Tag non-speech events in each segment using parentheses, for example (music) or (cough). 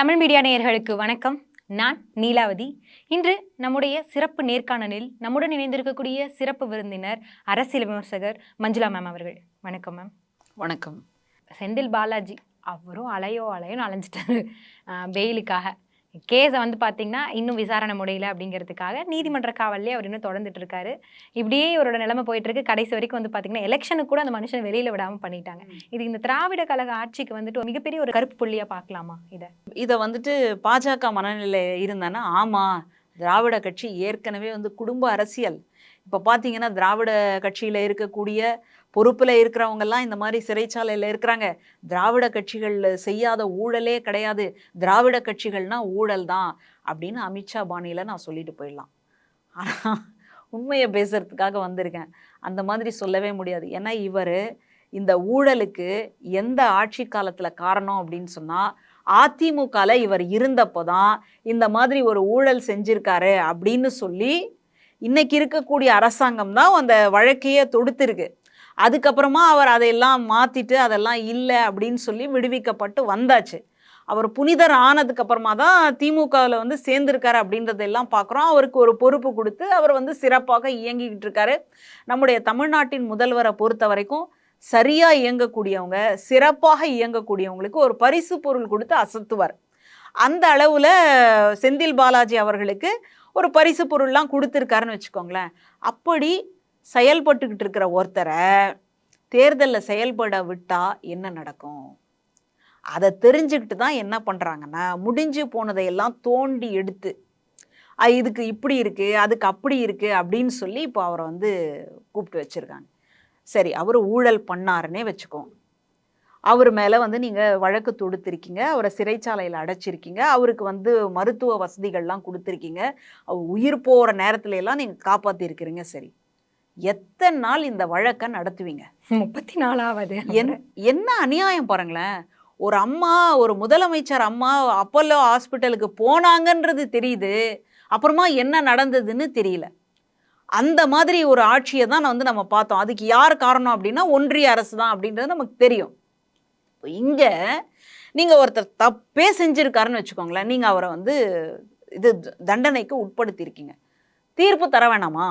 Tamil media நேயர்களுக்கு வணக்கம். நான் நீலாவதி. இன்று நம்முடைய சிறப்பு நேர்காணலில் நம்முடன் இணைந்திருக்கக்கூடிய சிறப்பு விருந்தினர் அரசியல் விமர்சகர் மஞ்சுளா மேம் அவர்கள். வணக்கம் மேம் வணக்கம். செந்தில் பாலாஜி அவரும் அலையோ அலையோன்னு அலைஞ்சிட்டாரு பெயிலுக்காக கேஸை வந்து பார்த்தீங்கன்னா இன்னும் விசாரணை முடியல அப்படிங்கிறதுக்காக நீதிமன்ற காவல்லே அவர் இன்னும் தொடர்ந்துட்டு இருக்காரு இப்படியே இவரோட நிலைமை போயிட்டு இருக்கு கடைசி வரைக்கும் வந்து பார்த்தீங்கன்னா எலெக்ஷனுக்கு கூட அந்த மனுஷன் வெளியில விடாம பண்ணிட்டாங்க. இது இந்த திராவிட கழக ஆட்சிக்கு வந்துட்டு மிகப்பெரிய ஒரு கருப்பு புள்ளியா பார்க்கலாமா இதை? இதை வந்துட்டு பாஜக மனநிலை இருந்தானா ஆமாம் திராவிட கட்சி ஏற்கனவே வந்து குடும்ப அரசியல் இப்போ பார்த்தீங்கன்னா திராவிட கட்சியில் இருக்கக்கூடிய பொறுப்பில் இருக்கிறவங்கெல்லாம் இந்த மாதிரி சிறைச்சாலையில் இருக்கிறாங்க. திராவிட கட்சிகள் செய்யாத ஊழலே கிடையாது. திராவிட கட்சிகள்னா ஊழல் தான் அப்படின்னு அமித்ஷா பாணியில் நான் சொல்லிட்டு போயிடலாம். ஆனால் உண்மையை பேசுறதுக்காக வந்திருக்கேன். அந்த மாதிரி சொல்லவே முடியாது. ஏன்னா இவர் இந்த ஊழலுக்கு எந்த ஆட்சி காலத்தில் காரணம் அப்படின்னு சொன்னால் அதிமுகவில் இவர் இருந்தப்போ தான் இந்த மாதிரி ஒரு ஊழல் செஞ்சுருக்காரு அப்படின்னு சொல்லி இன்னைக்கு இருக்கக்கூடிய அரசாங்கம் தான் அந்த வழக்கையே தொடுத்திருக்கு. அதுக்கப்புறமா அவர் அதையெல்லாம் மாற்றிட்டு அதெல்லாம் இல்லை அப்படின்னு சொல்லி விடுவிக்கப்பட்டு வந்தாச்சு. அவர் புனிதர் ஆனதுக்கு அப்புறமா தான் திமுகவில் வந்து சேர்ந்திருக்காரு அப்படின்றதெல்லாம் பார்க்குறோம் அவருக்கு ஒரு பொறுப்பு கொடுத்து அவர் வந்து சிறப்பாக இயங்கிக்கிட்டு இருக்காரு. நம்முடைய தமிழ்நாட்டின் முதல்வரை பொறுத்த வரைக்கும் சரியாக இயங்கக்கூடியவங்க சிறப்பாக இயங்கக்கூடியவங்களுக்கு ஒரு பரிசு பொருள் கொடுத்து அசத்துவார். அந்த அளவில் செந்தில் பாலாஜி அவர்களுக்கு ஒரு பரிசு பொருள்லாம் கொடுத்துருக்காருன்னு வச்சுக்கோங்களேன். அப்படி செயல்பட்டுக்கிட்டு இருக்கிற ஒருத்தரை தேர்தலில் செயல்பட விட்டால் என்ன நடக்கும்? அதை தெரிஞ்சுக்கிட்டு தான் என்ன பண்ணுறாங்கன்னா முடிஞ்சு போனதையெல்லாம் தோண்டி எடுத்து இதுக்கு இப்படி இருக்குது அதுக்கு அப்படி இருக்குது அப்படின்னு சொல்லி இப்போ அவரை வந்து கூப்பிட்டு வச்சுருக்காங்க. சரி அவர் ஊழல் பண்ணாருன்னே வச்சுக்கோங்க அவர் மேலே வந்து நீங்கள் வழக்கு தொடுத்திருக்கீங்க அவரை சிறைச்சாலையில் அடைச்சிருக்கீங்க அவருக்கு வந்து மருத்துவ வசதிகள்லாம் கொடுத்துருக்கீங்க அவர் உயிர் போகிற நேரத்துல எல்லாம் நீங்கள் காப்பாற்றிருக்கிறீங்க சரி. எத்தனை நாள் இந்த வழக்கை நடத்துவீங்க? முப்பத்தி நாலாவது என் என்ன அநியாயம் பாருங்களேன். ஒரு அம்மா ஒரு முதலமைச்சர் அம்மா அப்பல்லோ ஹாஸ்பிட்டலுக்கு போனாங்கன்றது தெரியுது. அப்புறமா என்ன நடந்ததுன்னு தெரியல. அந்த மாதிரி ஒரு ஆட்சியை தான் வந்து நம்ம பார்த்தோம். அதுக்கு யார் காரணம் அப்படின்னா ஒன்றிய அரசு தான் அப்படின்றது நமக்கு தெரியும். இங்கே நீங்கள் ஒருத்தர் தப்பே செஞ்சுருக்காருன்னு வச்சுக்கோங்களேன். நீங்கள் அவரை வந்து இது தண்டனைக்கு உட்படுத்தியிருக்கீங்க. தீர்ப்பு தர வேணாமா?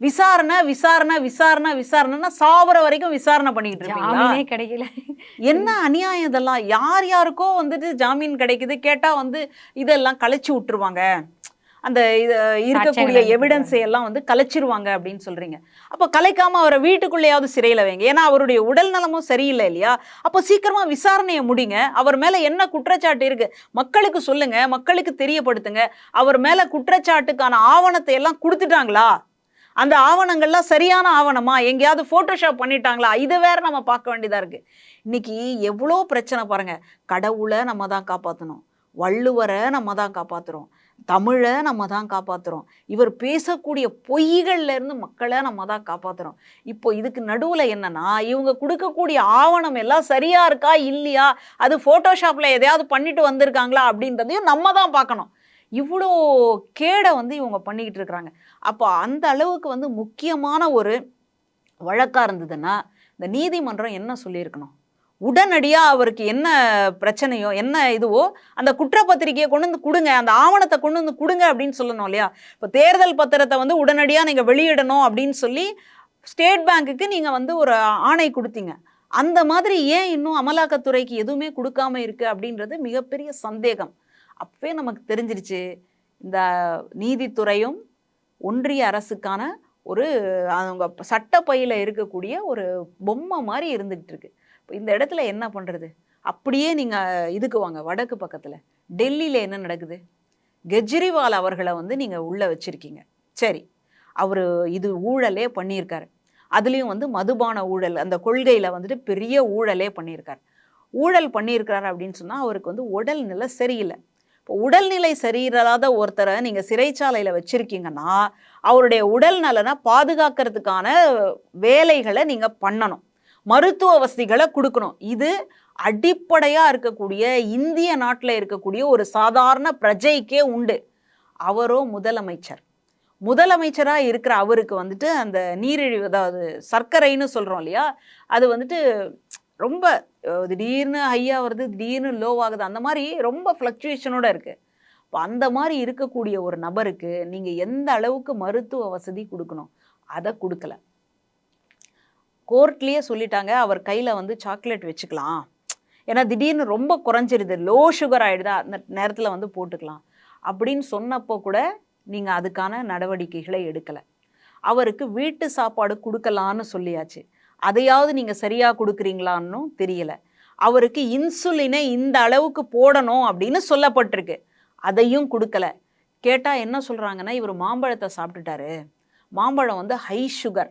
விசாரணை விசாரணை விசாரணை விசாரணைன்னா சாவர வரைக்கும் விசாரணை பண்ணிக்கிட்டு ஜாமீனே கிடைக்கல. என்ன அநியாயம் இதெல்லாம்? யார் யாருக்கோ வந்துட்டு ஜாமீன் கிடைக்குது கேட்டா வந்து இதெல்லாம் கலைச்சு விட்டுருவாங்க. அந்த இருக்கக்கூடிய எவிடன்ஸை எல்லாம் வந்து கலைச்சிருவாங்க அப்படின்னு சொல்றீங்க. அப்போ கலைக்காம அவரை வீட்டுக்குள்ளேயாவது சிறையில் வைங்க. ஏன்னா அவருடைய உடல் நலமும் சரியில்லை இல்லையா? அப்போ சீக்கிரமா விசாரணையை முடிங்க. அவர் மேல என்ன குற்றச்சாட்டு இருக்கு? மக்களுக்கு சொல்லுங்க. மக்களுக்கு தெரியப்படுத்துங்க. அவர் மேல குற்றச்சாட்டுக்கான ஆவணத்தை எல்லாம் கொடுத்துட்டாங்களா? அந்த ஆவணங்கள்லாம் சரியான ஆவணமா? எங்கேயாவது ஃபோட்டோஷாப் பண்ணிட்டாங்களா? இதை வேற நம்ம பார்க்க வேண்டியதா இருக்கு. இன்னைக்கு எவ்வளோ பிரச்சனை பாருங்க. கடவுளை நம்ம தான் காப்பாற்றணும் வள்ளுவரை நம்ம தான் காப்பாத்துறோம். தமிழை நம்ம தான் காப்பாற்றுறோம் இவர் பேசக்கூடிய பொய்கள்ல இருந்து மக்களை நம்ம தான் காப்பாற்றுறோம் இப்போ இதுக்கு நடுவில் என்னென்னா இவங்க கொடுக்கக்கூடிய ஆவணம் எல்லாம் சரியாக இருக்கா இல்லையா? அது ஃபோட்டோஷாப்பில் எதையாவது பண்ணிட்டு வந்திருக்காங்களா அப்படின்றதையும் நம்ம தான் பார்க்கணும். இவ்வளோ கேடை வந்து இவங்க பண்ணிக்கிட்டு இருக்கிறாங்க அப்போ அந்த அளவுக்கு வந்து முக்கியமான ஒரு வழக்காக இருந்ததுன்னா இந்த நீதிமன்றம் என்ன சொல்லியிருக்கணும்? உடனடியாக அவருக்கு என்ன பிரச்சனையோ என்ன இதுவோ அந்த குற்றப்பத்திரிக்கையை கொண்டு வந்து கொடுங்க அந்த ஆவணத்தை கொண்டு வந்து கொடுங்க அப்படின்னு சொல்லணும் இல்லையா? இப்போ தேர்தல் பத்திரத்தை வந்து உடனடியாக நீங்கள் வெளியிடணும் அப்படின்னு சொல்லி ஸ்டேட் பேங்க்குக்கு நீங்கள் வந்து ஒரு ஆணை கொடுத்தீங்க. அந்த மாதிரி ஏன் இன்னும் அமலாக்கத்துறைக்கு எதுவுமே கொடுக்காம இருக்குது அப்படின்றது மிகப்பெரிய சந்தேகம். அப்பவே நமக்கு தெரிஞ்சிருச்சு. இந்த நீதித்துறையும் ஒன்றிய அரசுக்கான ஒரு அவங்க சட்டப்பையில் இருக்கக்கூடிய ஒரு பொம்மை மாதிரி இருந்துகிட்டு இருக்கு. இந்த இடத்துல என்ன பண்ணுறது அப்படியே நீங்கள் இதுக்கு வாங்க வடக்கு பக்கத்தில். டெல்லியில் என்ன நடக்குது? கெஜ்ரிவால் அவர்களை வந்து நீங்கள் உள்ளே வச்சுருக்கீங்க. சரி. அவர் இது ஊழலே பண்ணியிருக்காரு. அதுலேயும் வந்து மதுபான ஊழல் அந்த கொள்கையில் வந்துட்டு பெரிய ஊழலே பண்ணியிருக்காரு. ஊழல் பண்ணியிருக்கிறார் அப்படின்னு சொன்னால் அவருக்கு வந்து உடல்நிலை சரியில்லை. இப்போ உடல்நிலை சரியில்லாத ஒருத்தரை நீங்கள் சிறைச்சாலையில் வச்சுருக்கீங்கன்னா அவருடைய உடல் நலனை பாதுகாக்கிறதுக்கான வேலைகளை நீங்கள் பண்ணணும். மருத்துவ வசதிகளை கொடுக்கணும். இது அடிப்படையாக இருக்கக்கூடிய இந்திய நாட்டில் இருக்கக்கூடிய ஒரு சாதாரண பிரஜைக்கே உண்டு. அவரோ முதலமைச்சர். முதலமைச்சராக இருக்கிற அவருக்கு வந்துட்டு அந்த நீரிழிவு அதாவது சர்க்கரைன்னு சொல்கிறோம் இல்லையா? அது வந்துட்டு ரொம்ப திடீர்னு ஹையாக வருது திடீர்னு லோ ஆகுது. அந்த மாதிரி ரொம்ப ஃப்ளக்சுவேஷனோட இருக்குது இப்போ அந்த மாதிரி இருக்கக்கூடிய ஒரு நபருக்கு நீங்கள் எந்த அளவுக்கு மருத்துவ வசதி கொடுக்கணும்? அதை கொடுக்கல. கோர்ட்லேயே சொல்லிட்டாங்க அவர் கையில் வந்து சாக்லேட் வச்சுக்கலாம். ஏன்னா திடீர்னு ரொம்ப குறைஞ்சிருது. லோ சுகர் ஆகிடுதா அந்த நேரத்தில் வந்து போட்டுக்கலாம். அப்படின்னு சொன்னப்போ கூட நீங்கள் அதுக்கான நடவடிக்கைகளை எடுக்கலை. அவருக்கு வீட்டு சாப்பாடு கொடுக்கலான்னு சொல்லியாச்சு. அதையாவது நீங்கள் சரியாக கொடுக்குறீங்களான்னும் தெரியல. அவருக்கு இன்சுலினை இந்த அளவுக்கு போடணும் அப்படின்னு சொல்லப்பட்டிருக்கு. அதையும் கொடுக்கல. கேட்டால் என்ன சொல்கிறாங்கன்னா இவர் மாம்பழத்தை சாப்பிட்டுட்டாரு. மாம்பழம் வந்து ஹை சுகர்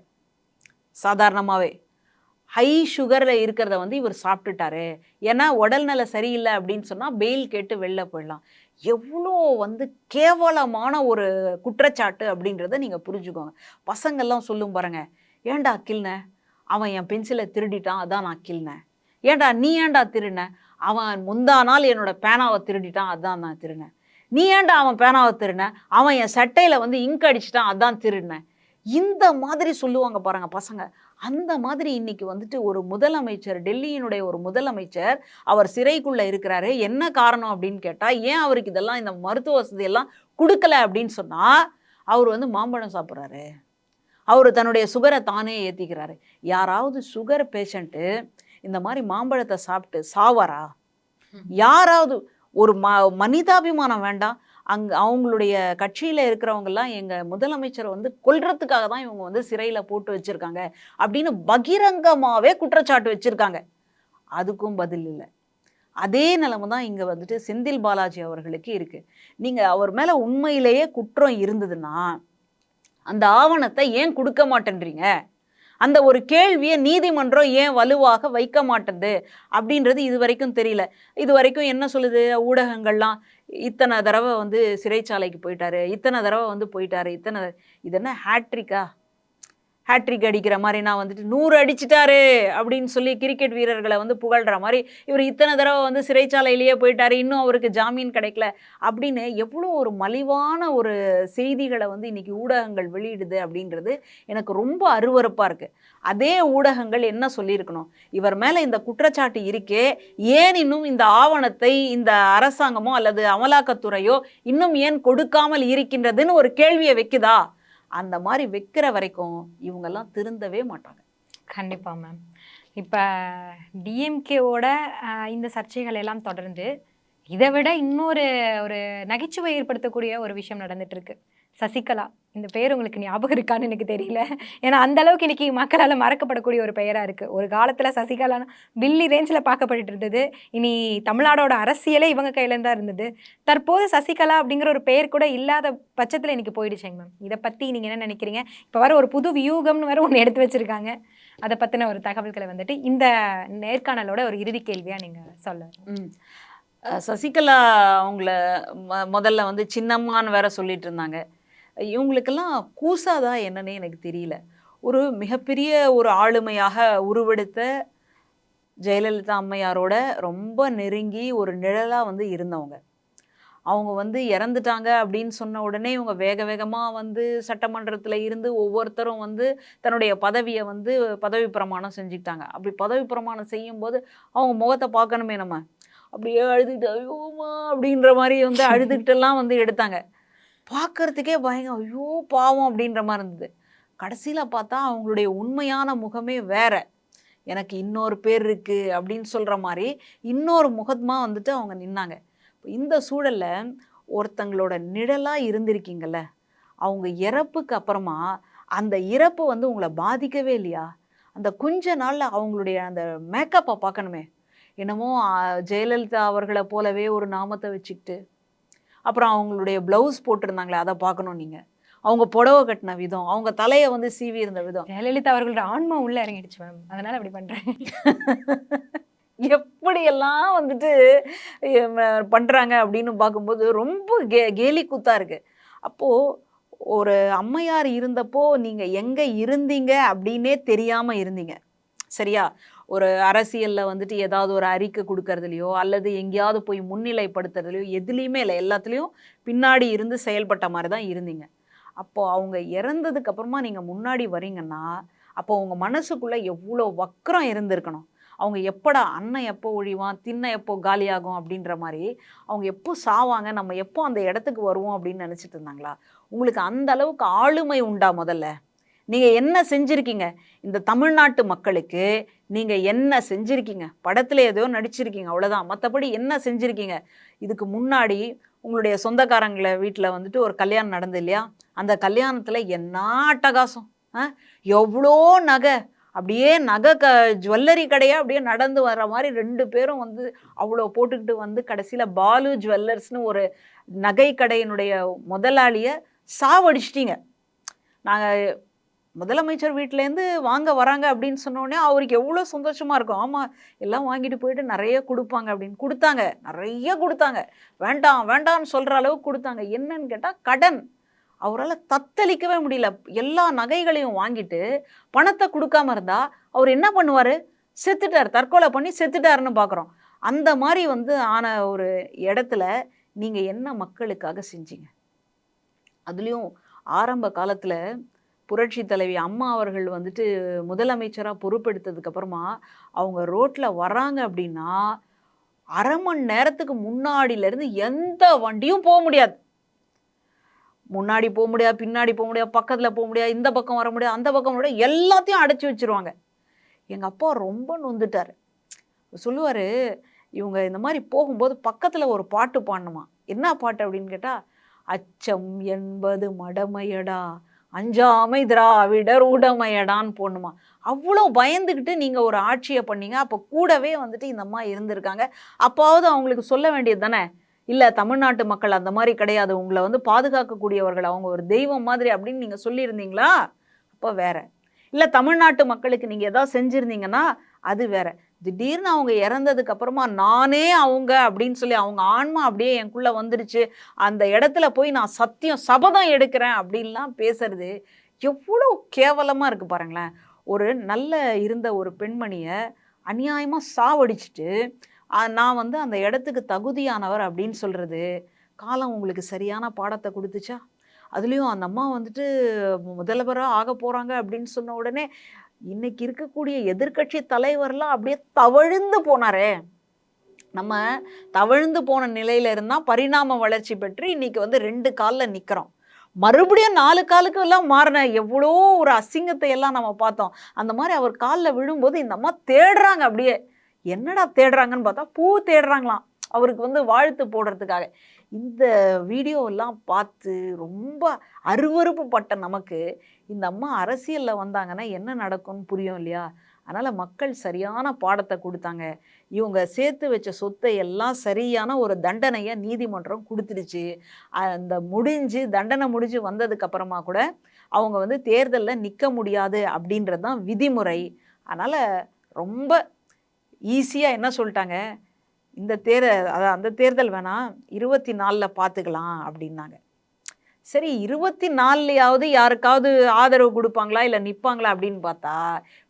சாதாரணமாகவே ஹை சுகரில் இருக்கிறத வந்து இவர் சாப்பிட்டுட்டாரு. ஏன்னா உடல்நல சரியில்லை அப்படின்னு சொன்னால் பெயில் கேட்டு வெளில போயிடலாம். எவ்வளோ வந்து கேவலமான ஒரு குற்றச்சாட்டு அப்படின்றத நீங்கள் புரிஞ்சுக்கோங்க. பசங்கள்லாம் சொல்லும் பாருங்க ஏன்டா கில்ன அவன் என் பென்சிலை திருடிட்டான் அதான் நான் கில்னேன் ஏன்டா நீ ஏன்டா திருடின? அவன் முந்தா நாள் என்னோட பேனாவை திருடிட்டான் அதான் நான் திருடினேன். நீ ஏன்டா அவன் பேனாவை திருடின? அவன் என் சட்டையில் வந்து இங்க் அடிச்சிட்டான் அதான் திருடினேன். இந்த மாதிரி சொல்லுவாங்க பாருங்க பசங்க. அந்த மாதிரி இன்னைக்கு வந்துட்டு ஒரு முதலமைச்சர் டெல்லியினுடைய ஒரு முதலமைச்சர் அவர் சிறைக்குள்ள இருக்கிறாரு. என்ன காரணம் அப்படின்னு கேட்டா ஏன் அவருக்கு இதெல்லாம் இந்த மருத்துவ வசதி எல்லாம் கொடுக்கல அப்படின்னு சொன்னா அவர் வந்து மாம்பழம் சாப்பிட்றாரு. அவர் தன்னுடைய சுகரை தானே ஏத்திக்கிறாரு. யாராவது சுகர் பேஷண்ட்டு இந்த மாதிரி மாம்பழத்தை சாப்பிட்டு சாவாரா? யாராவது ஒரு ம மனிதாபிமானம் வேண்டாம். அங்க அவங்களுடைய கட்சியில இருக்கிறவங்கெல்லாம் எங்க முதலமைச்சரை வந்து கொல்றதுக்காக தான் இவங்க வந்து சிறையில போட்டு வச்சிருக்காங்க. அப்படின்னு பகிரங்கமாவே குற்றச்சாட்டு வச்சிருக்காங்க. அதுக்கும் பதில் இல்லை. அதே நிலைமை தான் இங்க வந்துட்டு செந்தில் பாலாஜி அவர்களுக்கு இருக்கு. நீங்க அவர் மேல உண்மையிலேயே குற்றம் இருந்ததுன்னா அந்த ஆவணத்தை ஏன் கொடுக்க மாட்டேன்றீங்க? அந்த ஒரு கேள்வியை நீதிமன்றம் ஏன் வலுவாக வைக்க மாட்டேது? அப்படின்றது இது வரைக்கும் தெரியல. இது வரைக்கும் என்ன சொல்லுது? ஊடகங்கள்லாம் இத்தனை தடவை வந்து சிறைச்சாலைக்கு போயிட்டாரு இத்தனை தடவை வந்து போயிட்டாரு இத்தனை இது என்ன ஹேட்ரிக்கா ஹேட்ரிக் அடிக்கிற மாதிரி நான் வந்துட்டு நூறு அடிச்சிட்டாரு அப்படின்னு சொல்லி கிரிக்கெட் வீரர்களை வந்து புகழ்கிற மாதிரி இவர் இத்தனை தடவை வந்து சிறைச்சாலையிலேயே போயிட்டாரு இன்னும் அவருக்கு ஜாமீன் கிடைக்கல அப்படின்னு எவ்வளோ ஒரு மலிவான ஒரு செய்திகளை வந்து இன்னைக்கு ஊடகங்கள் வெளியிடுது அப்படின்றது எனக்கு ரொம்ப அருவருப்பாக இருக்குது அதே ஊடகங்கள் என்ன சொல்லியிருக்கணும்? இவர் மேலே இந்த குற்றச்சாட்டு இருக்கே ஏன் இன்னும் இந்த ஆவணத்தை இந்த அரசாங்கமோ அல்லது அமலாக்கத்துறையோ இன்னும் ஏன் கொடுக்காமல் இருக்கின்றதுன்னு ஒரு கேள்வியை வைக்குதா? அந்த மாதிரி வைக்கிற வரைக்கும் இவங்கெல்லாம் திருந்தவே மாட்டாங்க. கண்டிப்பாக மேம் இப்போ டிஎம்கேவோட இந்த சர்ச்சைகள் எல்லாம் தொடர்ந்து இதை விட இன்னொரு ஒரு நகைச்சுவை ஏற்படுத்தக்கூடிய ஒரு விஷயம் நடந்துட்டு இருக்கு சசிகலா இந்த பெயர் உங்களுக்கு ஞாபகம் இருக்கான்னு எனக்கு தெரியல. ஏன்னா அந்த அளவுக்கு இன்னைக்கு மக்களால் மறக்கப்படக்கூடிய ஒரு பெயராக இருக்கு. ஒரு காலத்தில் சசிகலா பில்லி ரேஞ்சில் பார்க்கப்பட்டு இருந்தது. இனி தமிழ்நாடோட அரசியலே இவங்க கையில தான் இருந்தது. தற்போது சசிகலா அப்படிங்கிற ஒரு பெயர் கூட இல்லாத பட்சத்தில் இன்னைக்கு போயிடுச்சேங்க மேம். இதை பற்றி நீங்கள் என்ன நினைக்கிறீங்க? இப்போ வர ஒரு புது வியூகம்னு வேறு ஒன்று எடுத்து வச்சிருக்காங்க. அதை பற்றின ஒரு தகவல்களை வந்துட்டு இந்த நேர்காணலோட ஒரு இறுதி கேள்வியாக நீங்கள் சொல்ல சசிகலா அவங்கள ம முதல்ல வந்து சின்னம்மான்னு வேற சொல்லிட்டு இருந்தாங்க. இவங்களுக்கெல்லாம் கூசாதா என்னன்னே எனக்கு தெரியல. ஒரு மிகப்பெரிய ஒரு ஆளுமையாக உருவெடுத்த ஜெயலலிதா அம்மையாரோட ரொம்ப நெருங்கி ஒரு நிழலாக வந்து இருந்தவங்க. அவங்க வந்து இறந்துட்டாங்க அப்படின்னு சொன்ன உடனே இவங்க வேக வேகமாக வந்து சட்டமன்றத்தில் இருந்து ஒவ்வொருத்தரும் வந்து தன்னுடைய பதவியை வந்து பதவி பிரமாணம் செஞ்சுக்கிட்டாங்க. அப்படி பதவி பிரமாணம் செய்யும்போது அவங்க முகத்தை பார்க்கணுமே நம்ம. அப்படியே அழுதுகிட்டு ஐயோமா அப்படின்ற மாதிரி வந்து அழுதுகிட்டெல்லாம் வந்து எடுத்தாங்க. பார்க்கறதுக்கே பயங்க ஐயோ பாவம் அப்படின்ற மாதிரி இருந்தது. கடைசியில் பார்த்தா அவங்களுடைய உண்மையான முகமே வேற. எனக்கு இன்னொரு பேர் இருக்குது அப்படின்னு சொல்கிற மாதிரி இன்னொரு முகமா வந்துட்டு அவங்க நின்னாங்க. இந்த சூழலில் ஒருத்தங்களோட நிழலாக இருந்திருக்கீங்கல்ல அவங்க இறப்புக்கு அப்புறமா அந்த இறப்பு வந்து உங்களை பாதிக்கவே இல்லையா? அந்த கொஞ்ச நாளில் அவங்களுடைய அந்த மேக்கப்பை பார்க்கணுமே. என்னமோ ஜெயலலிதா அவர்களை போலவே ஒரு நாமத்தை வச்சுக்கிட்டு அப்புறம் அவங்களுடைய ப்ளவுஸ் போட்டிருந்தாங்களே அதை பார்க்கணும் நீங்க. அவங்க புடவை கட்டின விதம் அவங்க தலையை வந்து சீவி இருந்த விதம். ஜெயலலிதா அவர்களோட ஆன்மா உள்ள இறங்கிடுச்சு மேம் அதனால அப்படி பண்றேன். (laughs) எப்படியெல்லாம் வந்துட்டு எம், பண்றாங்க அப்படின்னு பார்க்கும்போது ரொம்ப கே கேலி கூத்தா இருக்கு. அப்போ ஒரு அம்மையார் இருந்தப்போ நீங்க எங்க இருந்தீங்க அப்படின்னே தெரியாம இருந்தீங்க. சரியா? ஒரு அரசியலில் வந்துட்டு ஏதாவது ஒரு அறிக்கை கொடுக்கறதுலையோ அல்லது எங்கேயாவது போய் முன்னிலைப்படுத்துறதுலையோ எதுலேயுமே இல்லை. எல்லாத்துலேயும் பின்னாடி இருந்து செயல்பட்ட மாதிரி தான் இருந்தீங்க. அப்போது அவங்க இறந்ததுக்கு அப்புறமா முன்னாடி வரீங்கன்னா அப்போ உங்கள் மனசுக்குள்ளே எவ்வளோ வக்கரம் இருந்திருக்கணும். அவங்க எப்படா அண்ணன் எப்போ ஒழிவான் தின்ன எப்போ காலியாகும் அப்படின்ற மாதிரி அவங்க எப்போ சாவாங்க நம்ம எப்போ அந்த இடத்துக்கு வருவோம் அப்படின்னு நினச்சிட்டு இருந்தாங்களா? உங்களுக்கு அந்த அளவுக்கு ஆளுமை உண்டா முதல்ல? நீங்கள் என்ன செஞ்சுருக்கீங்க? இந்த தமிழ்நாட்டு மக்களுக்கு நீங்கள் என்ன செஞ்சுருக்கீங்க? படத்தில் ஏதோ நடிச்சிருக்கீங்க அவ்வளோதான் மற்றபடி என்ன செஞ்சுருக்கீங்க? இதுக்கு முன்னாடி உங்களுடைய சொந்தக்காரங்களை வீட்டில் வந்துட்டு ஒரு கல்யாணம் நடந்து இல்லையா? அந்த கல்யாணத்தில் என்ன அட்டகாசம்? ஆ? எவ்வளோ நகை? அப்படியே நகை க ஜுவல்லரி கடையாக அப்படியே நடந்து வர்ற மாதிரி ரெண்டு பேரும் வந்து அவ்வளோ போட்டுக்கிட்டு வந்து கடைசியில் பாலு ஜுவல்லர்ஸ்னு ஒரு நகை கடையினுடைய முதலாளியை சாவடிச்சிட்டிங்க. நாங்கள் முதலமைச்சர் வீட்டிலேருந்து வாங்க வராங்க அப்படின்னு சொன்னோடனே அவருக்கு எவ்வளோ சந்தோஷமாக இருக்கும். ஆமாம் எல்லாம் வாங்கிட்டு போயிட்டு நிறைய கொடுப்பாங்க அப்படின்னு கொடுத்தாங்க. நிறைய கொடுத்தாங்க. வேண்டாம் வேண்டாம்னு சொல்கிற அளவுக்கு கொடுத்தாங்க. என்னன்னு கேட்டால் கடன். அவரால் தத்தளிக்கவே முடியல. எல்லா நகைகளையும் வாங்கிட்டு பணத்தை கொடுக்காம இருந்தால் அவர் என்ன பண்ணுவார்? செத்துட்டார். தற்கொலை பண்ணி செத்துட்டாருன்னு பார்க்குறோம் அந்த மாதிரி வந்து ஆன ஒரு இடத்துல நீங்கள் என்ன மக்களுக்காக செஞ்சீங்க? அதுலேயும் ஆரம்ப காலத்தில் புரட்சி தலைவி அம்மா அவர்கள் வந்துட்டு முதலமைச்சராக பொறுப்பெடுத்ததுக்கப்புறமா அவங்க ரோட்டில் வராங்க அப்படின்னா அரை மணி நேரத்துக்கு முன்னாடியிலேருந்து எந்த வண்டியும் போக முடியாது. முன்னாடி போக முடியாது பின்னாடி போக முடியாது பக்கத்தில் போக முடியாது இந்த பக்கம் வர முடியாது அந்த பக்கம் முடியாது எல்லாத்தையும் அடைச்சி வச்சிருவாங்க. எங்கள் அப்பா ரொம்ப நொந்துட்டார். சொல்லுவார் இவங்க இந்த மாதிரி போகும்போது பக்கத்தில் ஒரு பாட்டு பாடணுமா? என்ன பாட்டு? அப்படின்னு கேட்டால் அச்சம் என்பது மடமையடா அஞ்சாமை திராவிடர் உடமையடான் போடணுமா அவ்வளோ பயந்துக்கிட்டு நீங்கள் ஒரு ஆட்சியை பண்ணீங்க. அப்போ கூடவே வந்துட்டு இந்த அம்மா இருந்திருக்காங்க. அப்பாவது அவங்களுக்கு சொல்ல வேண்டியது தானே? இல்லை தமிழ்நாட்டு மக்கள் அந்த மாதிரி கிடையாது. உங்களை வந்து பாதுகாக்கக்கூடியவர்கள். அவங்க ஒரு தெய்வம் மாதிரி அப்படின்னு நீங்கள் சொல்லியிருந்தீங்களா? அப்போ வேற. இல்லை தமிழ்நாட்டு மக்களுக்கு நீங்கள் எதாவது செஞ்சுருந்தீங்கன்னா அது வேற. திடீர்னு அவங்க இறந்ததுக்கு அப்புறமா நானே அவங்க அப்படின்னு சொல்லி அவங்க ஆன்மா அப்படியே எனக்குள்ள வந்துடுச்சு அந்த இடத்துல போய் நான் சத்தியம் சபதம் எடுக்கிறேன் அப்படின்லாம் பேசுறது எவ்வளோ கேவலமாக இருக்கு பாருங்களேன். ஒரு நல்ல இருந்த ஒரு பெண்மணியை அநியாயமாக சாவடிச்சுட்டு நான் வந்து அந்த இடத்துக்கு தகுதியானவர் அப்படின்னு சொல்கிறது காலம் உங்களுக்கு சரியான பாடத்தை கொடுத்துச்சா? அதுலேயும் அந்த அம்மா வந்துட்டு முதல்வராக ஆக போகிறாங்க அப்படின்னு சொன்ன உடனே இன்னைக்கு இருக்கக்கூடிய எதிர்க்கட்சி தலைவர்லாம் அப்படியே தவழ்ந்து போனாரே. நம்ம தவழ்ந்து போன நிலையில இருந்தால் பரிணாம வளர்ச்சி பெற்று இன்னைக்கு வந்து ரெண்டு காலில் நிற்கிறோம் மறுபடியும் நாலு காலுக்கு எல்லாம் மாறின எவ்வளோ ஒரு அசிங்கத்தை எல்லாம் நம்ம பார்த்தோம். அந்த மாதிரி அவர் காலில் விழும்போது இந்த அம்மா தேடுறாங்க அப்படியே. என்னடா தேடுறாங்கன்னு பார்த்தா பூ தேடுறாங்களாம். அவருக்கு வந்து வாழ்த்து போடுறதுக்காக. இந்த வீடியோவெல்லாம் பார்த்து ரொம்ப அருவறுப்பு பட்ட நமக்கு இந்த அம்மா அரசியலில் வந்தாங்கன்னா என்ன நடக்கும்னு புரியும் இல்லையா? அதனால் மக்கள் சரியான பாடத்தை கொடுத்தாங்க. இவங்க சேர்த்து வச்ச சொத்தை எல்லாம் சரியான ஒரு தண்டனையை நீதிமன்றம் கொடுத்துடுச்சு. அந்த முடிஞ்சு தண்டனை முடிஞ்சு வந்ததுக்கப்புறமா கூட அவங்க வந்து தேர்தலில் நிற்க முடியாது அப்படின்றது தான் விதிமுறை. அதனால் ரொம்ப ஈஸியாக என்ன சொல்லிட்டாங்க? இந்த தேர் அதான் அந்த தேர்தல் வேணாம் இருபத்தி நாலில் பார்த்துக்கலாம் அப்படின்னாங்க. சரி இருபத்தி நாலுலையாவது யாருக்காவது ஆதரவு கொடுப்பாங்களா இல்லை நிற்பாங்களா அப்படின்னு பார்த்தா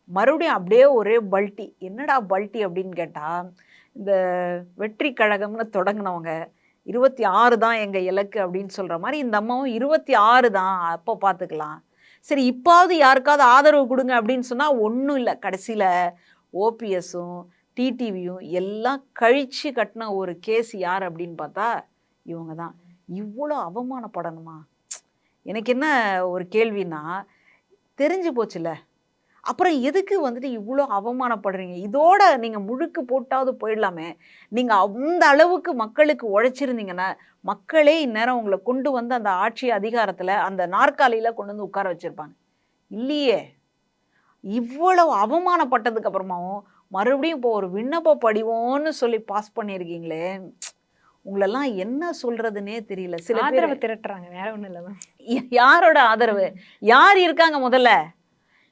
மறுபடியும் அப்படியே ஒரே பல்ட்டி. என்னடா பல்ட்டி அப்படின்னு கேட்டால் இந்த வெற்றி கழகம்னு தொடங்கினவங்க இருபத்தி ஆறு தான் எங்கள் இலக்கு அப்படின்னு சொல்கிற மாதிரி இந்த அம்மாவும் இருபத்தி ஆறு தான் அப்போ பார்த்துக்கலாம் சரி இப்பாவது யாருக்காவது ஆதரவு கொடுங்க அப்படின்னு சொன்னால் ஒன்றும் இல்லை. கடைசியில் ஓபிஎஸும் டிடிவியும் எல்லாம் கழிச்சு கட்டின ஒரு கேஸ் யார் அப்படின்னு பார்த்தா இவங்க தான். இவ்வளோ அவமானப்படணுமா? எனக்கு என்ன ஒரு கேள்வின்னா தெரிஞ்சு போச்சுல்ல. அப்புறம் எதுக்கு வந்துட்டு இவ்வளோ அவமானப்படுறீங்க? இதோட நீங்கள் முழுக்கு போட்டாவது போயிடலாமே. நீங்கள் அந்த அளவுக்கு மக்களுக்கு உழைச்சிருந்தீங்கன்னா மக்களே இந்நேரம் உங்களை கொண்டு வந்து அந்த ஆட்சி அதிகாரத்தில் அந்த நாற்காலியில் கொண்டு வந்து உட்கார வச்சுருப்பாங்க. இல்லையே. இவ்வளவு அவமானப்பட்டதுக்கு அப்புறமாவும் மறுபடியும் இப்போ ஒரு விண்ணப்ப படிவோன்னு சொல்லி பாஸ் பண்ணியிருக்கீங்களே உங்களெல்லாம் என்ன சொல்றதுன்னே தெரியல. சில ஆதரவு திரட்டுறாங்க வேற ஒண்ணும் இல்ல யாரோட ஆதரவு? யார் இருக்காங்க முதல்ல?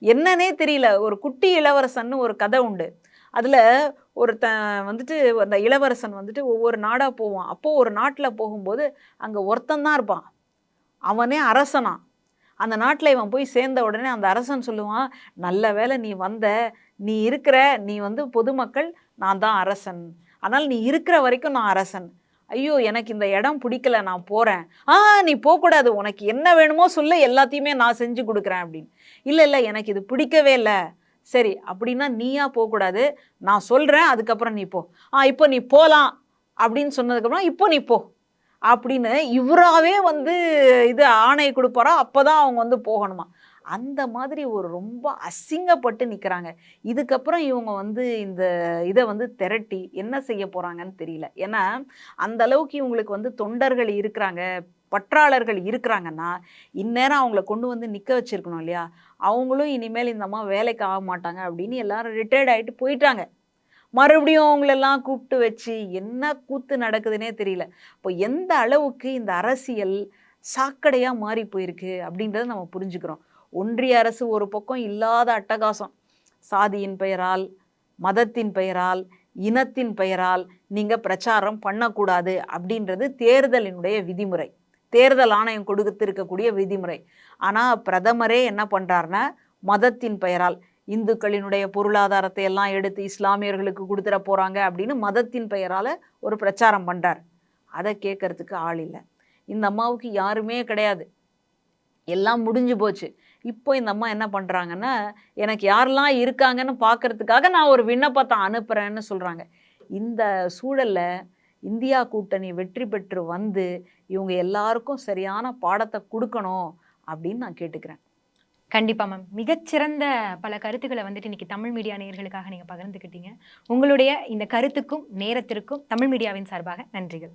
என்னன்னே தெரியல. ஒரு குட்டி இளவரசன்னு ஒரு கதை உண்டு. அதுல ஒருத்த வந்துட்டு அந்த இளவரசன் வந்துட்டு ஒவ்வொரு நாடா போவான். அப்போ ஒரு நாட்டுல போகும்போது அங்க ஒருத்தன் தான் இருப்பான். அவனே அரசனா அந்த நாட்டில் இவன் போய் சேர்ந்த உடனே அந்த அரசன் சொல்லுவான் நல்ல வேளை நீ வந்த நீ இருக்கிற நீ வந்து பொதுமக்கள் நான் தான் அரசன். ஆனால் நீ இருக்கிற வரைக்கும் நான் அரசன். ஐயோ எனக்கு இந்த இடம் பிடிக்கல நான் போகிறேன் ஆ நீ போகக்கூடாது. உனக்கு என்ன வேணுமோ சொல்லு எல்லாத்தையுமே நான் செஞ்சு கொடுக்குறேன் அப்படின்னு. இல்லை இல்லை எனக்கு இது பிடிக்கவே இல்லை. சரி அப்படின்னா நீயா போகக்கூடாது. நான் சொல்கிறேன் அதுக்கப்புறம் நீ போ. ஆ இப்போ நீ போகலாம் அப்படின்னு சொன்னதுக்கப்புறம் இப்போ நீ போ. அப்படின்னு இவராகவே வந்து இது ஆணை கொடுப்பாரா? அப்போ தான் அவங்க வந்து போகணுமா? அந்த மாதிரி ஒரு ரொம்ப அசிங்கப்பட்டு நிற்கிறாங்க இதுக்கப்புறம் இவங்க வந்து இந்த இதை வந்து திரட்டி என்ன செய்ய போகிறாங்கன்னு தெரியல. ஏன்னா அந்த அளவுக்கு இவங்களுக்கு வந்து தொண்டர்கள் இருக்கிறாங்க பற்றாளர்கள் இருக்கிறாங்கன்னா இந்நேரம் அவங்கள கொண்டு வந்து நிற்க வச்சுருக்கணும் இல்லையா? அவங்களும் இனிமேல் இந்த அம்மா வேலைக்கு ஆக மாட்டாங்க அப்படின்னு எல்லாரும் ரிட்டையர்ட் ஆகிட்டு போயிட்டாங்க. மறுபடியும் அவங்களெல்லாம் கூப்பிட்டு வச்சு என்ன கூத்து நடக்குதுன்னே தெரியல. இப்போ எந்த அளவுக்கு இந்த அரசியல் சாக்கடையாக மாறி போயிருக்கு அப்படின்றத நம்ம புரிஞ்சுக்கிறோம். ஒன்றிய அரசு ஒரு பக்கம் இல்லாத அட்டகாசம். சாதியின் பெயரால் மதத்தின் பெயரால் இனத்தின் பெயரால் நீங்கள் பிரச்சாரம் பண்ணக்கூடாது அப்படின்றது தேர்தலினுடைய விதிமுறை. தேர்தல் ஆணையம் கொடுத்திருக்கக்கூடிய விதிமுறை. ஆனால் பிரதமரே என்ன பண்ணுறாருன்னா மதத்தின் பெயரால் இந்துக்களினுடைய பொருளாதாரத்தை எல்லாம் எடுத்து இஸ்லாமியர்களுக்கு கொடுத்துட போகிறாங்க அப்படின்னு மதத்தின் பெயரால் ஒரு பிரச்சாரம் பண்ணுறார் அதை கேட்கறதுக்கு ஆள் இல்லை. இந்த அம்மாவுக்கு யாருமே கிடையாது. எல்லாம் முடிஞ்சு போச்சு. இப்போ இந்த அம்மா என்ன பண்ணுறாங்கன்னா எனக்கு யாரெல்லாம் இருக்காங்கன்னு பார்க்கறதுக்காக நான் ஒரு விண்ணப்பத்தை அனுப்புகிறேன்னு சொல்கிறாங்க இந்த சூழல்ல இந்தியா கூட்டணி வெற்றி பெற்று வந்து இவங்க எல்லாருக்கும் சரியான பாடத்தை கொடுக்கணும் அப்படின்னு நான் கேட்டுக்கிறேன். கண்டிப்பா மேம் மிகச்சிறந்த பல கருத்துக்களை வந்துட்டு இன்னைக்கு தமிழ் மீடியா நேர்களுக்காக நீங்க பகிர்ந்துக்கிட்டீங்க. உங்களுடைய இந்த கருத்துக்கும் நேரத்திற்கும் தமிழ் மீடியாவின் சார்பாக நன்றிகள்.